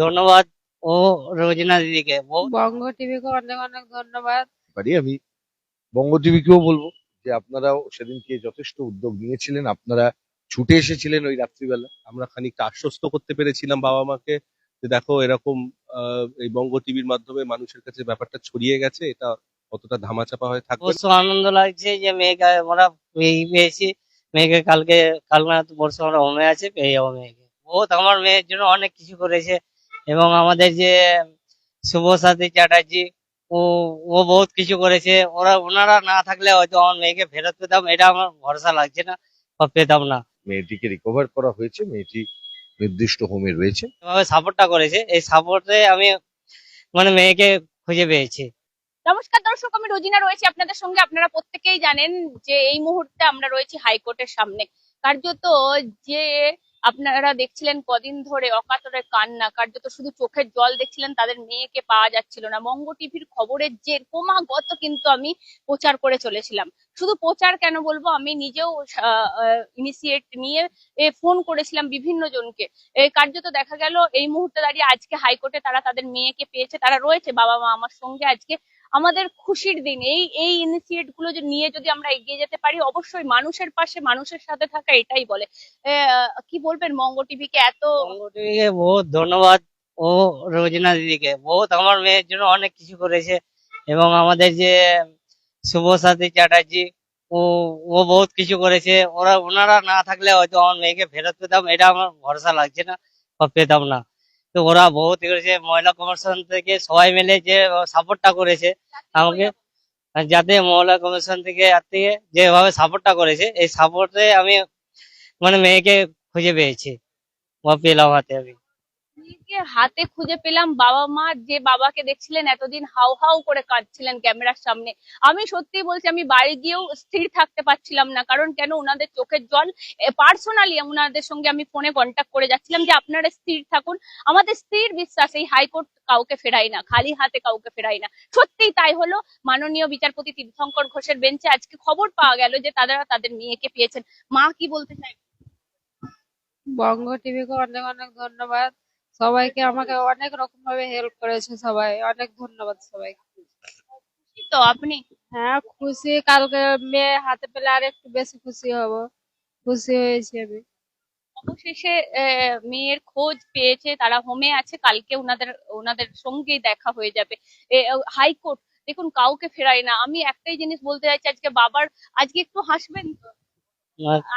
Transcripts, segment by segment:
ধন্যবাদ ও রোজনা দিদিকে। বঙ্গ টিভিকে অনেক অনেক ধন্যবাদ। পারি আমি বঙ্গ টিভিকেও বলব যে আপনারাও সেদিনকে যথেষ্ট উদ্যোগ নিয়েছিলেন। আপনারা ছুটে এসেছিলেন ওই রাত্রিবেলা। আমরা খানিকটা আশ্বস্ত করতে পেরেছিলাম বাবা মাকে যে দেখো এরকম আহ, এই বঙ্গ টিভির মাধ্যমে মানুষের কাছে ব্যাপারটা ছড়িয়ে গেছে। এটা অতটা ধামাচাপা হয়ে থাকবে। অবশ্য আনন্দ লাগছে যে মেয়েকে আমরা পেয়ে পেয়েছি। মেয়েকে কালকে কাল না তো পরশু আমরা হোমে আছে পেয়ে যাব মেয়েকে বহুত আমার মেয়ের জন্য অনেক কিছু করেছে। এবং আমাদের যে শুভসাথী চ্যাটার্জি ও ও বহুত কিছু করেছে। ওরা ওনারা না থাকলে হয়তো আমার মেয়েকে ফেরত পেতাম এটা আমার ভরসা লাগছে না বা পেতাম না। মেয়েটিকে রিকভার করা হয়েছে মেয়েটি নির্দিষ্ট হোমে রয়েছে। এভাবে সাপোর্টটা করেছে। এই সাপোর্টে আমি মানে মেয়েকে খুঁজে পেয়েছি। নমস্কার দর্শক আমি রোজিনা রয়েছি আপনাদের সঙ্গে। আপনারা প্রত্যেকেই জানেন যে এই মুহূর্তে আমরা রয়েছি হাইকোর্টের সামনে। কার্যত যে আপনারা দেখছিলেন কদিন ধরে অকাতরে কান্না, কার্যত শুধু চোখের জল দেখছিলেন, তাদের মেয়েকে পাওয়া যাচ্ছিল না। বঙ্গ টিভির খবরের যে ক্রমাগত কিন্তু আমি প্রচার করে চলেছিলাম। শুধু প্রচার কেন বলব? আমি নিজেও ইনিশিয়েট নিয়ে ফোন করেছিলাম বিভিন্ন জনকে। কার্যত দেখা গেল, এই মুহূর্তে দাঁড়িয়ে আজকে হাইকোর্টে তারা তাদের মেয়েকে পেয়েছে, তারা রয়েছে বাবা মা আমার সঙ্গে আজকে আমাদের খুশির দিন। এই এই ইনিশিয়েটগুলো নিয়ে যদি আমরা এগিয়ে যেতে পারি, অবশ্যই মানুষের পাশে মানুষের সাথে থাকা এটাই বলে। কি বলবেন মঙ্গ টিভিকে? এত বহুত ধন্যবাদ। ও, রোজনা দিদিকে। বহুত আমার মেয়ের জন্য অনেক কিছু করেছে। এবং আমাদের যে শুভসাথী চ্যাটার্জি, ও ও বহুত কিছু করেছে। ওরা, ওনারা না থাকলে হয়তো আমার মেয়েকে ফেরত পেতাম। এটা আমার ভরসা লাগছে না বা পেতাম না। তো ওরা বহুত করেছে মহিলা কমিশন থেকে সবাই মিলে যে সাপোর্টটা করেছে আমাকে যাতে মহিলা কমিশন থেকে থেকে যেভাবে সাপোর্টটা করেছে, এই সাপোর্টে আমি মানে মেয়েকে খুঁজে পেয়েছি বা পেলাম হাতে আমি। মেয়েকে হাতে খুঁজে পেলাম বাবা মা যে বাবাকে দেখছিলেন, এতদিন হাউ হাউ করে কাঁদছিলেন ক্যামেরার সামনে। আমি সত্যি বলছি, আমি বাড়ি গিয়েও স্থির থাকতে পারছিলাম না, কারণ কেন ওনাদের চোখের জল পার্সোনালি ওনাদের সঙ্গে আমি ফোনে কন্ট্যাক্ট করে যাচ্ছিলাম যে আপনারা স্থির থাকুন। আমাদের স্থির বিশ্বাস, এই হাইকোর্ট কাউকে ফেরাই না, খালি হাতে কাউকে ফেরাই না। সত্যিই তাই হলো। মাননীয় বিচারপতি তীর্থঙ্কর ঘোষের বেঞ্চে আজকে খবর পাওয়া গেল যে তারা তাদের মেয়েকে পেয়েছেন। মা কি বলতে চাই বঙ্গ টিভিকে অনেক অনেক ধন্যবাদ। সবাইকে আমাকে অনেক রকম ভাবে হেল্প করেছে সবাই। অনেক ধন্যবাদ সবাইকে। তো আপনি? হ্যাঁ খুশি। কালকে মেয়ে হাতে পেলে আর একটু বেশি খুশি হব। খুশি হয়েছি আমি। অবশেষে মেয়ের খোঁজ পেয়েছে তারা হোমে আছে কালকে ওনাদের ওনাদের সঙ্গেই দেখা হয়ে যাবে। হাইকোর্ট দেখুন কাউকে ফেরাই না। আমি একটাই জিনিস বলতে চাইছি আজকে বাবার আজকে একটু হাসবেন? তো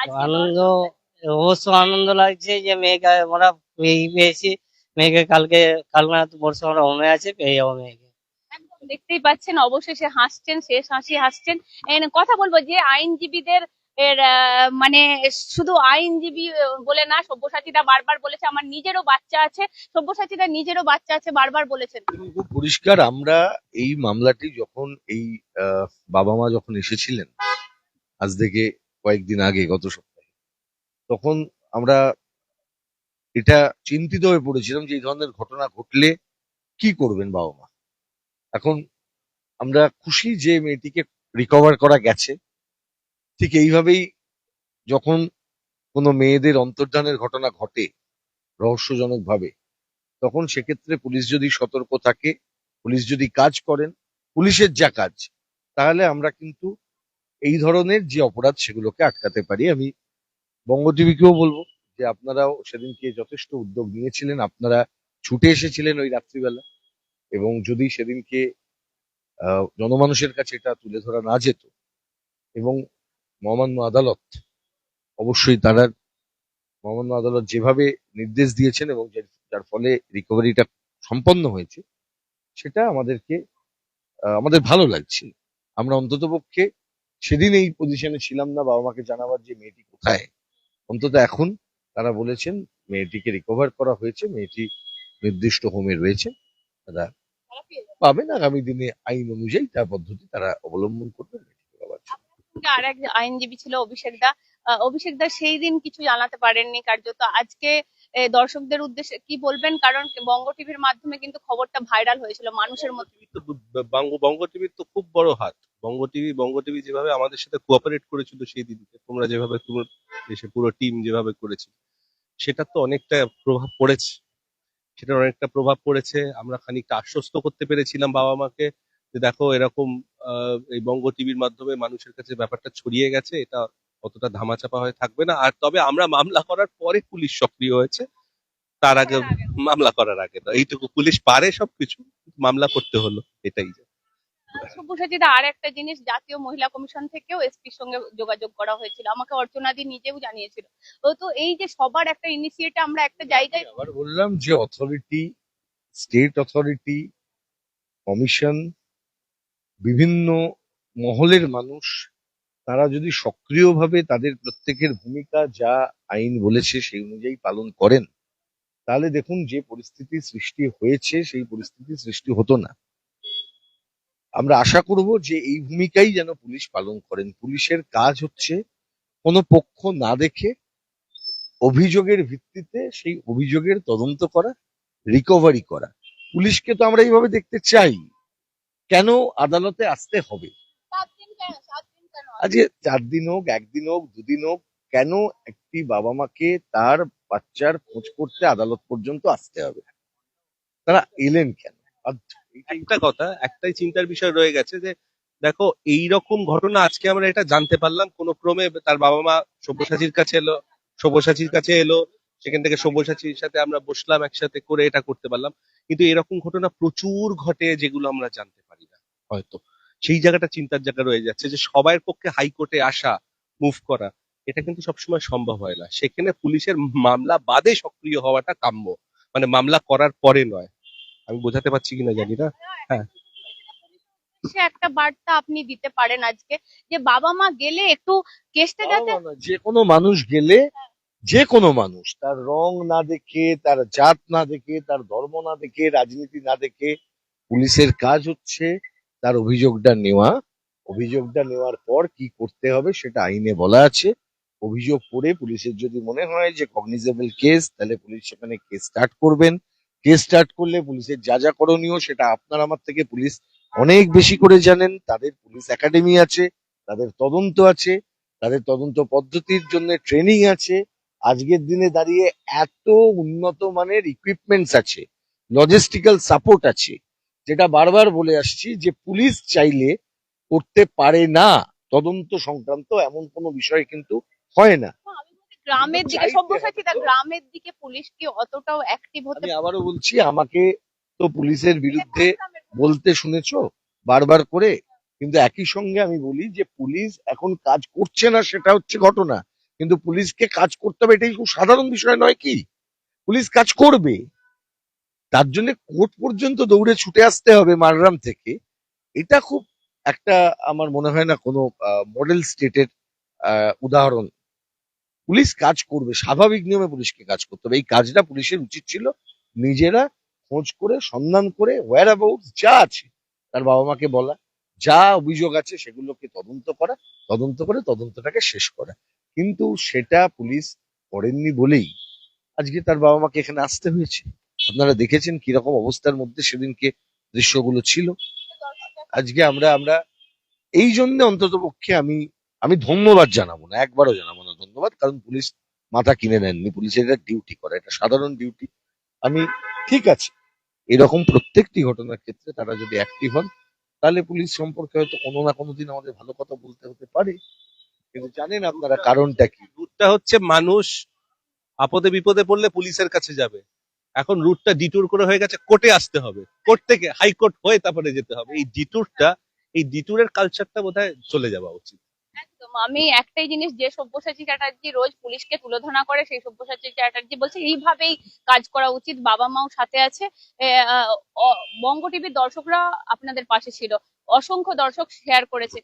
আজকে আনন্দ অবশ্য আনন্দ লাগছে যে মেয়েকে আমরা পেয়েছি। মেয়েকে কালকে কাল না তো পরশু আমরা হোমে আছে পেয়ে যাব মেয়েকে। দেখতেই পাচ্ছেন অবশেষে হাসছেন শেষ হাসি হাসছেন। কথা বলব যে আইনজীবীদের এর আহ, মানে শুধু আইনজীবী বলে না সব্যসাচীরা বারবার বলেছে আমার নিজেরও বাচ্চা আছে সব্যসাচীরা নিজেরও বাচ্চা আছে বারবার বলেছেন। দেখুন, খুব পরিষ্কার আমরা এই মামলাটি যখন এই আহ, বাবা মা যখন এসেছিলেন আজ থেকে কয়েকদিন আগে গত সপ্তাহে তখন আমরা এটা চিন্তিত হয়ে পড়েছিলাম যে এই ধরনের ঘটনা ঘটলে কি করবেন বাবা মা? এখন আমরা খুশি যে মেয়েটিকে রিকভার করা গেছে। ঠিক এইভাবেই যখন কোনো মেয়েদের অন্তর্ধানের ঘটনা ঘটে রহস্যজনক ভাবে তখন সেক্ষেত্রে পুলিশ যদি সতর্ক থাকে, পুলিশ যদি কাজ করেন, পুলিশের যা কাজ, তাহলে আমরা কিন্তু এই ধরনের যে অপরাধ সেগুলোকে আটকাতে পারি। আমি বঙ্গ টিভিকেও বলব যে আপনারাও সেদিনকে যথেষ্ট উদ্যোগ নিয়েছিলেন। আপনারা ছুটে এসেছিলেন ওই রাত্রিবেলা এবং যদি সেদিনকে জনমানুষের কাছে এটা তুলে ধরা না যেত এবং মহামান্য আদালত অবশ্যই তারা মহামান্য আদালত যেভাবে নির্দেশ দিয়েছেন এবং যার- ফলে রিকভারিটা সম্পন্ন হয়েছে, সেটা আমাদেরকে আমাদের ভালো লাগছে। আমরা অন্ততপক্ষে সেদিন এই পজিশনে ছিলাম না বাবা মাকে জানাবার যে মেয়েটি কোথায়, অন্তত এখন তারা বলেছেন মেয়েটিকে রিকভার করা হয়েছে মেয়েটি নির্দিষ্ট হোমে রয়েছে তারা পাবেন আগামী দিনে আইন অনুযায়ী তার পদ্ধতি তারা অবলম্বন করবেন আর এক আইনজীবী ছিল অভিষেক দা। অভিষেক দা সেই দিন কিছু জানাতে পারেননি কার্যত। আজকে দর্শকদের উদ্দেশ্যে কি বলবেন? কারণ বঙ্গ টিভির মাধ্যমে কিন্তু খবরটা ভাইরাল হয়েছিল মানুষের মধ্যে। বঙ্গ বঙ্গ টিভির তো খুব বড় হাত। বঙ্গ টিভি বঙ্গ টিভি যেভাবে আমাদের সাথে কোঅপারেট করেছিল সেই দিনকে তোমরা যেভাবে পুরো এসে পুরো টিম যেভাবে করেছিল। সেটার তো অনেকটা প্রভাব পড়েছে। সেটার অনেকটা প্রভাব পড়েছে। আমরা খানিকটা আশ্বস্ত করতে পেরেছিলাম বাবা মাকে যে দেখো এরকম আহ, এই বঙ্গ টিভির মাধ্যমে মানুষের কাছে ব্যাপারটা ছড়িয়ে গেছে এটা অতটা ধামাচাপা হয়ে থাকবে না। আর তবে আমরা মামলা করার পরে পুলিশ সক্রিয় হয়েছে। তার আগে মামলা করার আগে। না এইটুকু পুলিশ পারে সবকিছু মামলা করতে হলো এটাই। সব্যসাচীদা আর একটা জিনিস জাতীয় মহিলা কমিশন থেকেও এসপির সঙ্গে যোগাযোগ করা হয়েছিল। আমাকে অর্চনাদি নিজেও জানিয়েছিল। তো এই যে সবার একটা ইনিশিয়েট আমরা একটা জায়গায় আবার বললাম যে অথরিটি স্টেট অথরিটি কমিশন বিভিন্ন মহলের মানুষ, তারা যদি সক্রিয়ভাবে তাদের প্রত্যেকের ভূমিকা, যা আইন বলেছে সেই অনুযায়ী পালন করেন, তাহলে দেখুন যে পরিস্থিতি সৃষ্টি হয়েছে, সেই পরিস্থিতি সৃষ্টি হতো না। আমরা আশা করব যে এই ভূমিকাই যেন পুলিশ পালন করেন। পুলিশের কাজ হচ্ছে কোনো পক্ষ না দেখে অভিযোগের ভিত্তিতে সেই অভিযোগের তদন্ত করা রিকভারি করা। পুলিশকে তো আমরা এইভাবে দেখতে চাই। কেন আদালতে আসতে হবে? আজকে চার দিন হোক, একদিন হোক, দুদিন হোক, কেন একটি বাবা মাকে তার বাচ্চার খোঁজ করতে আদালত পর্যন্ত আসতে হবে? তারা এলেন কেন? বাধ্য। একটা কথা, একটাই চিন্তার বিষয় রয়ে গেছে যে, দেখো এই রকম ঘটনা আজকে আমরা এটা জানতে পারলাম। কোন ক্রমে তার বাবা মা সব্যসাচীর কাছে এলো, সব্যসাচীর কাছে এলো, সেখান থেকে সব্যসাচীর সাথে আমরা বসলাম, একসাথে করে এটা করতে পারলাম। কিন্তু এরকম ঘটনা প্রচুর ঘটে যেগুলো আমরা জানতে পারি না, হয়তো। সেই জায়গাটা চিন্তার জায়গা রয়ে যাচ্ছে যে সবার পক্ষে হাইকোর্টে আসা মুভ করা, এটা কিন্তু সবসময় সম্ভব হয় না। সেখানে পুলিশের মামলা বাদে সক্রিয় হওয়াটা কাম্য। মানে মামলা করার পরে নয়। আমি বোঝাতে পারছি কিনা জানি না। হ্যাঁ। সে একটা বার্তা আপনি দিতে পারেন আজকে যে বাবা মা গেলে একটু কেসটা যাতে যে কোনো মানুষ গেলে যে কোনো মানুষ তার রং না দেখে তার জাত না দেখে তার ধর্ম না দেখে রাজনীতি না দেখে পুলিশের কাজ হচ্ছে তার অভিযোগটা নেওয়া। অভিযোগটা নেওয়ার পর কি করতে হবে সেটা আইনে বলা আছে। অভিযোগ করে পুলিশের যদি মনে হয় যে কগনিজেবল কেস তাহলে পুলিশ সেখানে কেস স্টার্ট করবেন। কেস স্টার্ট করলে পুলিশের যা যা করণীয় সেটা আপনার আমার থেকে পুলিশ অনেক বেশি করে জানেন। তাদের পুলিশ একাডেমি আছে, তাদের তদন্ত আছে, তাদের তদন্ত পদ্ধতির জন্য ট্রেনিং আছে। আজকের দিনে দাঁড়িয়ে এত উন্নত মানের ইকুইপমেন্টস আছে লজিস্টিক্যাল সাপোর্ট আছে, যেটা বারবার বলে আসছি যে পুলিশ চাইলে করতে পারে না। তদন্ত সংক্রান্ত এমন কোনো বিষয় কিন্তু হয় না। গ্রামের দিকে হবে তো। গ্রামের দিকে পুলিশ কি অতটাও অ্যাক্টিভ হতে আমি আবারও বলছি আমাকে তো পুলিশের বিরুদ্ধে বলতে শুনেছো? বারবার করে। কিন্তু একই সঙ্গে আমি বলি যে পুলিশ এখন কাজ করছে না সেটা হচ্ছে ঘটনা। কিন্তু পুলিশকে কাজ করতে হবে এটাই খুব সাধারণ বিষয় নয় কি? পুলিশ কাজ করবে। তার জন্য কোর্ট পর্যন্ত দৌড়ে ছুটে আসতে হবে মারগ্রাম থেকে। এটা খুব একটা আমার মনে হয় না কোনো মডেল স্টেটের উদাহরণ। পুলিশ কাজ করবে, স্বাভাবিক নিয়মে পুলিশকে কাজ করতে হবে। এই কাজটা পুলিশের উচিত ছিল নিজেরা খোঁজ করে, সন্ধান করে ওয়ার অ্যাবাউট যা আছে, তার বাবা মাকে বলা, যা অভিযোগ আছে সেগুলোকে তদন্ত করা, তদন্ত করে তদন্তটাকে শেষ করা। কিন্তু সেটা পুলিশ করেননি বলেই আজকে তার বাবা মাকে এখানে আসতে হয়েছে। আপনারা দেখেছেন কীরকম অবস্থার মধ্যে সেদিনকে দৃশ্যগুলো ছিল। আজকে আমরা আমরা এই জন্য অন্তত পক্ষে আমি আমি ধন্যবাদ জানাব না, একবারও জানাব না। ধন্যবাদ, কারণ পুলিশ মাথা কিনে নেননি পুলিশের এটা ডিউটি করা, এটা সাধারণ ডিউটি আমি ঠিক আছে। এরকম প্রত্যেকটি ঘটনার ক্ষেত্রে তারা যদি অ্যাক্টিভ হন, তাহলে পুলিশ সম্পর্কে হয়তো কোনো না কোনো দিন আমাদের ভালো কথা বলতে হতে পারে। কিন্তু জানেন আপনারা কারণটা কি? রুটটা হচ্ছে মানুষ আপদে বিপদে পড়লে পুলিশের কাছে যাবে। এখন রুটটা ডিটুর করে হয়ে গেছে কোর্টে আসতে হবে। কোর্ট থেকে হাইকোর্ট হয়ে তারপরে যেতে হবে। এই ডিটুরটা এই ডিটুরের কালচারটা বোধহয় চলে যাওয়া উচিত। একদম। আমি একটাই জিনিস যে সব্যসাচী চ্যাটার্জি রোজ পুলিশকে তুলোধনা করে, সেই সব্যসাচী চ্যাটার্জি বলছে, এইভাবেই কাজ করা উচিত। বাবা মাও সাথে আছে। বঙ্গ টিভির দর্শকরা আপনাদের পাশে ছিল। অসংখ্য দর্শক শেয়ার করেছে।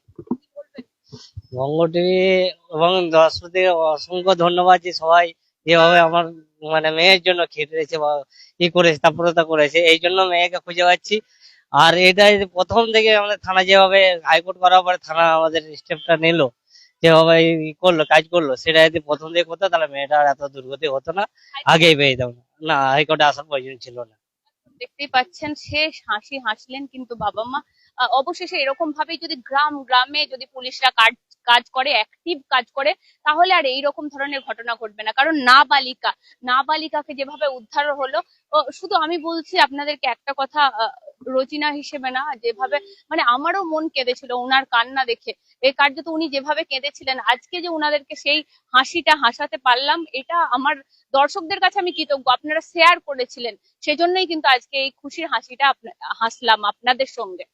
বঙ্গ টিভি এবং দর্শকদের অসংখ্য ধন্যবাদ যে সবাই যেভাবে আমার মানে মেয়ের জন্য খেটেছে বা ই করেছে, তাৎপরতা করেছে। এই জন্য মেয়েকে খুঁজে পাচ্ছি। আর এটা প্রথম থেকে আমাদের থানা যেভাবে হাইকোর্ট করার পরে থানা আমাদের স্টেপটা নিল যেভাবে করল কাজ করল সেটা যদি প্রথম থেকে করতো তাহলে মেয়েটা আর এত দুর্গতি হতো না আগেই পেয়ে যেতাম। না হাইকোর্টে আসার প্রয়োজন ছিল না। দেখতেই পাচ্ছেন শেষ হাসি হাসলেন কিন্তু বাবা মা অবশেষে এরকম ভাবে যদি গ্রাম গ্রামে যদি পুলিশরা কাজ কাজ করে অ্যাক্টিভ কাজ করে তাহলে আর এই রকম ধরনের ঘটনা ঘটবে না। কারণ নাবালিকা নাবালিকাকে যেভাবে উদ্ধার হলো শুধু আমি বলছি আপনাদেরকে একটা কথা আহ, রচিনা হিসেবে না, যেভাবে মানে আমারও মন কেঁদেছিল ওনার কান্না দেখে। এই তো উনি যেভাবে কেঁদেছিলেন, আজকে যে ওনাদেরকে সেই হাসিটা হাসাতে পারলাম, এটা আমার দর্শকদের কাছে আমি কৃতজ্ঞ। আপনারা শেয়ার করেছিলেন, সেজন্যই কিন্তু আজকে এই খুশির হাসিটা হাসলাম আপনাদের সঙ্গে।